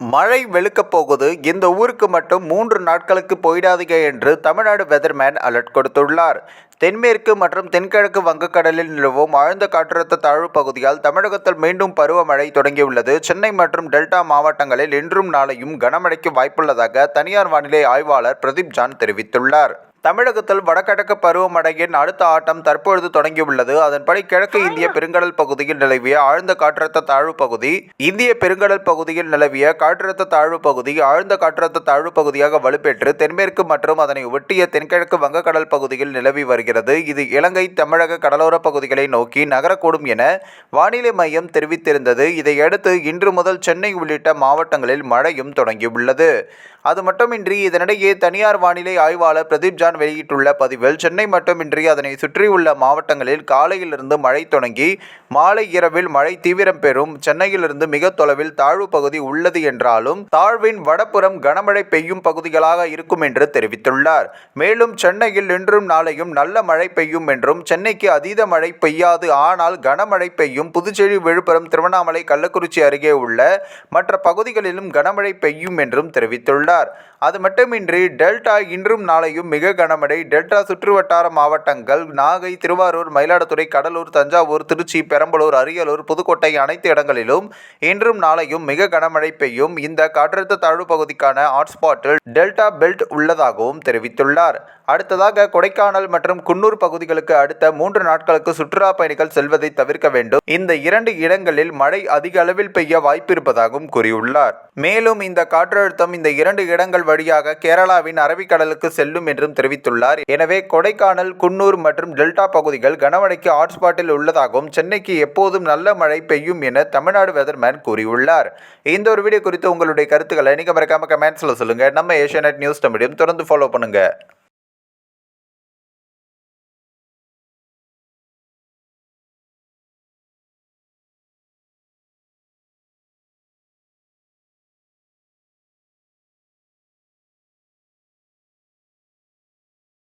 மழை வெளுக்கப் போகுது. இந்த ஊருக்கு மட்டும் மூன்று நாட்களுக்கு போயிடாதீங்க என்று தமிழ்நாடு வெதர்மேன் அலர்ட் கொடுத்துள்ளார். தென்மேற்கு மற்றும் தென்கிழக்கு வங்கக்கடலில் நிலவும் ஆழ்ந்த காற்றழுத்த தாழ்வு பகுதியால் தமிழகத்தில் மீண்டும் பருவமழை தொடங்கியுள்ளது. சென்னை மற்றும் டெல்டா மாவட்டங்களில் இன்றும் நாளையும் கனமழைக்கு வாய்ப்புள்ளதாக தனியார் வானிலை ஆய்வாளர் பிரதீப் ஜான் தெரிவித்துள்ளார். தமிழகத்தில் வடகிழக்கு பருவமழையின் அடுத்த ஆட்டம் தற்பொழுது தொடங்கியுள்ளது. அதன்படி கிழக்கு இந்திய பெருங்கடல் பகுதியில் நிலவிய ஆழ்ந்த காற்றழுத்த தாழ்வு பகுதி இந்திய பெருங்கடல் பகுதியில் நிலவிய காற்றழுத்த தாழ்வு பகுதி ஆழ்ந்த காற்றழுத்த தாழ்வு பகுதியாக வலுப்பெற்று தென்மேற்கு மற்றும் அதனை ஒட்டிய தென்கிழக்கு வங்கக்கடல் பகுதியில் நிலவி வருகிறது. இது இலங்கை தமிழக கடலோர பகுதிகளை நோக்கி நகரக்கூடும் என வானிலை மையம் தெரிவித்திருந்தது. இதையடுத்து இன்று முதல் சென்னை உள்ளிட்ட மாவட்டங்களில் மழையும் தொடங்கியுள்ளது. அது மட்டுமின்றி இதனிடையே தனியார் வானிலை ஆய்வாளர் பிரதீப் ஜான் வெளியிட்டுள்ள பதிவில் சென்னை மட்டுமின்றி அதனை சுற்றியுள்ள மாவட்டங்களில் காலையிலிருந்து மழை தொடங்கி மாலை இரவில் மழை தீவிரம் பெறும் சென்னையிலிருந்து மிக தொலைவில் தாழ்வு பகுதி உள்ளது என்றாலும் தாழ்வின் வடப்புறம் கனமழை பெய்யும் பகுதிகளாக இருக்கும் என்று தெரிவித்துள்ளார். மேலும் சென்னையில் இன்றும் நாளையும் நல்ல மழை பெய்யும் என்றும் சென்னைக்கு அதீத மழை பெய்யாது ஆனால் கனமழை பெய்யும் புதுச்சேரி விழுப்புரம் திருவண்ணாமலை கள்ளக்குறிச்சி அருகே உள்ள மற்ற பகுதிகளிலும் கனமழை பெய்யும் என்றும் தெரிவித்துள்ளார். அது மட்டுமின்றி டெல்டா இன்றும் நாளையும் மிக கனமழை டெல்டா சுற்றுவட்டார மாவட்டங்கள் நாகை திருவாரூர் மயிலாடுதுறை கடலூர் தஞ்சாவூர் திருச்சி பெரம்பலூர் அரியலூர் புதுக்கோட்டை அனைத்து இடங்களிலும் இன்றும் நாளையும் மிக கனமழை பெய்யும். இந்த காற்றழுத்த தாழ்வு பகுதிக்கான ஹாட்ஸ்பாட்டில் டெல்டா பெல்ட் உள்ளதாகவும் தெரிவித்துள்ளார். அடுத்ததாக கொடைக்கானல் மற்றும் குன்னூர் பகுதிகளுக்கு அடுத்த மூன்று நாட்களுக்கு சுற்றுலா பயணிகள் செல்வதை தவிர்க்க வேண்டும். இந்த இரண்டு இடங்களில் மழை அதிக அளவில் பெய்ய வாய்ப்பிருப்பதாகவும் கூறியுள்ளார். மேலும் இந்த காற்றழுத்தம் இந்த இரண்டு இடங்கள் வழியாக கேரளாவின் அரபிக்கடலுக்கு செல்லும் என்றும் தெரிவித்துள்ளார். எனவே கொடைக்கானல் குன்னூர் மற்றும் டெல்டா பகுதிகள் கனமழைக்கு ஹாட்ஸ்பாட்டில் உள்ளதாகவும் சென்னைக்கு எப்போதும் நல்ல மழை பெய்யும் என தமிழ்நாடு வெதர்மேன் கூறியுள்ளார். இந்த ஒரு வீடியோ குறித்து உங்களுடைய கருத்துக்களை நீங்கள் மறக்காம கமெண்ட்ஸில் சொல்லுங்க. நம்ம ஏஷியா நியூஸ் தமிழையும் தொடர்ந்து ஃபாலோ பண்ணுங்க.